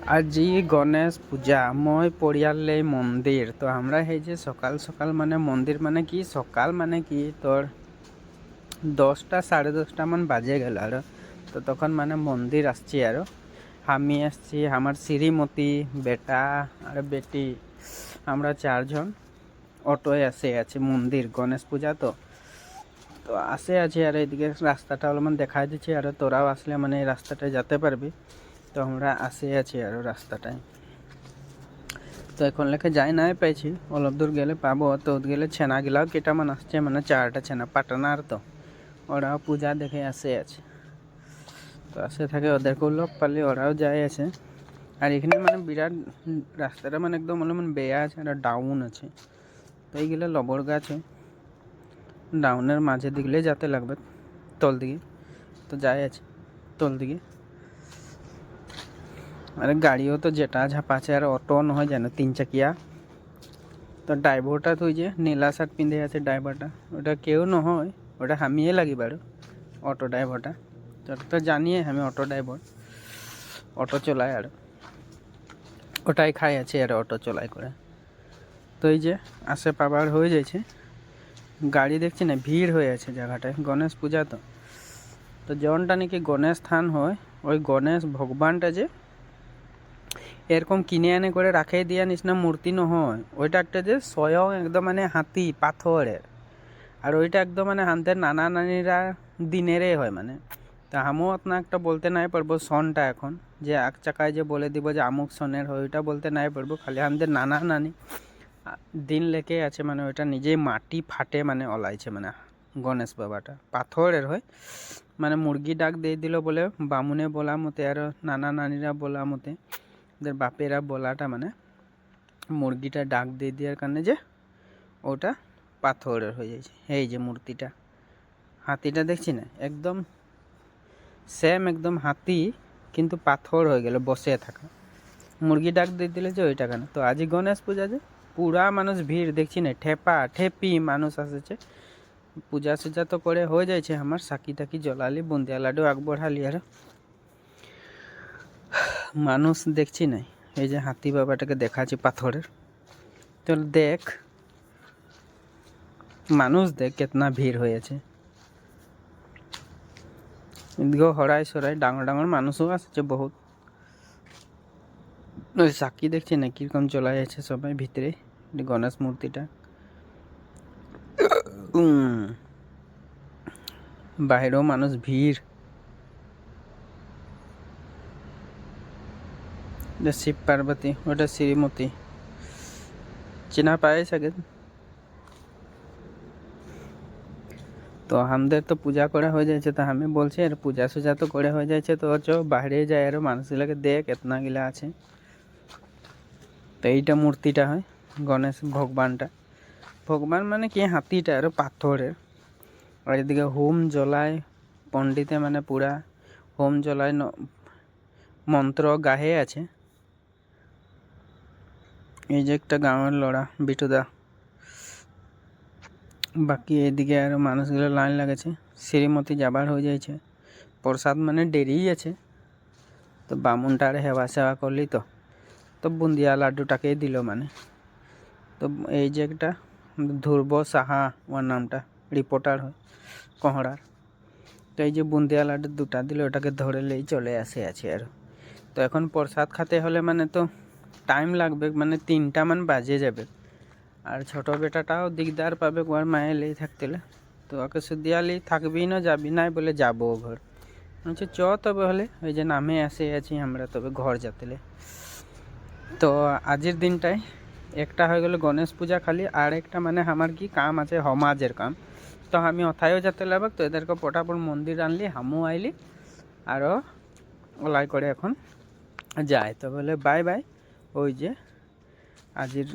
আজি গণেশ পূজা, মই পৰিয়ালে মন্দিৰ। তো আমরা সেই যে সকাল সকাল মানে মন্দির মানে কি? সকাল মানে কি? তোর দশটা সাড়ে দশটা মান বাজে গেল আর তো তখন মানে মন্দির আসছি আর আমি আসছি আমার শ্রীমতী বেটা আর বেটি। আমরা চারজন অটোয় আসে, আছে মন্দির, গণেশ পূজা তো। তো আসে, আছে আর এদিকে রাস্তাটা অলপমান দেখাই দিচ্ছে। আর তোরাও আসলে মানে এই রাস্তাটায় যেতে পারবি। তো আমরা আসে আছি আর রাস্তাটায়। তো এখন লেখে, যাই নাই পাইছি অলপ দূর গেলে পাবো। তো গেলে ছেনাগুলাও কেটামান আসছে মানে চারটা ছেনা, পাটানার তো। ওরাও পূজা দেখে আসে আছে। তো আসে থাকে ওদেরকেও লোক পালি, ওরাও যায় আছে। আর এখানে মানে বিরাট রাস্তাটা মানে একদম অলপমান বেয়া আছে আর ডাউন আছে। তো এইগুলো লবর গাছ ডাউনের মাঝে দিকলে যেতে লাগবে তল দিকে তো যাই আছে তল দিকে আরে গাড়িও তো যেটা ঝাপাছে আর অটো নহয় জানো তিন চাকিয়া তো ড্রাইভারটা তো ওই যে নীলা শার্ট পিঁধে আছে ড্রাইভারটা, ওটা কেউ নহয়, ওটা আমিয়ে লাগিব আৰু অটো ড্রাইভারটা। তো তো জানিয়ে আমি অটো ড্রাইভার, অটো চলাই আর ওটাই খাই আছে আর অটো চলাই করে। তো এই যে আসে পাবার হয়ে যাচ্ছে গাড়ি দেখছি না, ভিড় হয়ে আছে জায়গাটায়, গণেশ পূজা তো। তো যেমনটা নাকি গণেশ স্থান হয়, ওই গণেশ ভগবানটা যে এরকম কিনে আনে করে রাখে দিয়া নিচিনা মূর্তি নহয়। ওইটা একটা যে স্বয়ং একদম মানে হাতি, পাথরের। আর ওইটা একদম মানে হান্তের নানা নানিরা দিনেরই হয় মানে। তা আমিও আপনার একটা বলতে নাই পারব সনটা এখন, যে এক চাকায় যে বলে দিব যে আমুক সনের হয়, ওইটা বলতে নাই পারব। খালি আমাদের নানা নানি দিন লেকে আছে মানে ওইটা নিজেই মাটি ফাটে মানে অলাইছে মানে গণেশ বাবাটা। পাথরের হয়। মানে মুরগি ডাক দিয়ে দিল বলে বামুনে বলা মতে আর নানা নানিরা বলা মতে ওদের বাপেরা বলাটা মানে মুরগিটা ডাক দিয়ে দেওয়ার কারণে যে ওটা পাথরের হয়ে যাচ্ছে। এই যে মূর্তিটা, হাতিটা দেখছি না? একদম সেম একদম হাতি, কিন্তু পাথর হয়ে গেল, বসে থাকা। মুরগি ডাক দিয়ে দিলে যে ওইটা কেন? তো আজই গণেশ পূজা যে পুরা মানুষ ভিড়, দেখছি না? ঠেপা, ঠেপি মানুষ আসেছে। পূজা সুজা তো করে হয়ে যাচ্ছে আমার সাকি টাকি জ্বলালি বুন্দিয়া লাডু আগ বঢ়ালি আর মানুষ দেখছি নাই। এই যে হাতি বাবাটাকে দেখাচ্ছি পাথরের। তো দেখ, মানুষ দেখ কেতনা ভিড় হয়েছে। এদিকেও হড়াই সরাই ডাঙর ডাঙর মানুষও আসছে বহুত। ওই সাক্ষী দেখছি না, কীরকম চলে যাচ্ছে সবাই ভিতরে গণেশ মূর্তিটা। বাইরেও মানুষ ভিড়। এটা শিব পার্বতী ওটা শ্রীমতী চেনা পায় সাগে তো আমাদের তো পূজা করা হয়ে যাচ্ছে তো আমি বলছি আর পূজা সুজা তো করে হয়ে যাচ্ছে তো চ বাইরে যায় আর মানুষগুলোকে দেখ এতনা গিলা আছে তো এইটা মূর্তিটা হয় গণেশ ভগবানটা ভগবান মানে কি হাতিটা আর পাথরের আর এদিকে হোম জ্বলায় পণ্ডিতে মানে পুরা হোম জ্বলায় মন্ত্র গাহে আছে এই যে একটা গাঁয়ের লড়া, বিটুদা। বাকি এদিকে আরও মানুষগুলো লাইন লাগাছে শ্রীমতী যাবার হয়ে যাইছে প্রসাদ মানে দেরিই আছে। তো বামুনটারে হেওয়া সেবা করলি তো তো বুন্দিয়া লাড্ডুটাকেই দিল মানে। তো এই যে একটা ধ্রুব সাহা, ওর নামটা, রিপোর্টার হয়, কহড়ার। তো এই যে বুন্দিয়া লাড্ডু দুটা দিল, ওটাকে ধরে লেই চলে আসে, আছে আর। তো এখন প্রসাদ খেতে হলে মানে তো টাইম লাগবে মানে তিনটা মান বাজে যাবে। আর ছোট বেটাটাও দিকদার পাবে ওর মায়ের লেই থাকতে হলে। তো ওকে সুদিয়ালি থাকবি না, যাবি নাই বলে যাব ঘর। বলছে, চ তবে হলে, ওই যে নামে আসে আছি আমরা তবে ঘর যাতেলে। তো আজের দিনটায় একটা হয়ে গেল গণেশ পূজা খালি, আর একটা মানে আমার কি কাম আছে, সমাজের কাম। তো আমি অথায়ও যেতে লাগবে, তো এদেরকে পটাপট মন্দির আনলি, হামু আইলি, আরও ওলাই করে এখন যায় তো বলে বাই বাই ওই যে আজির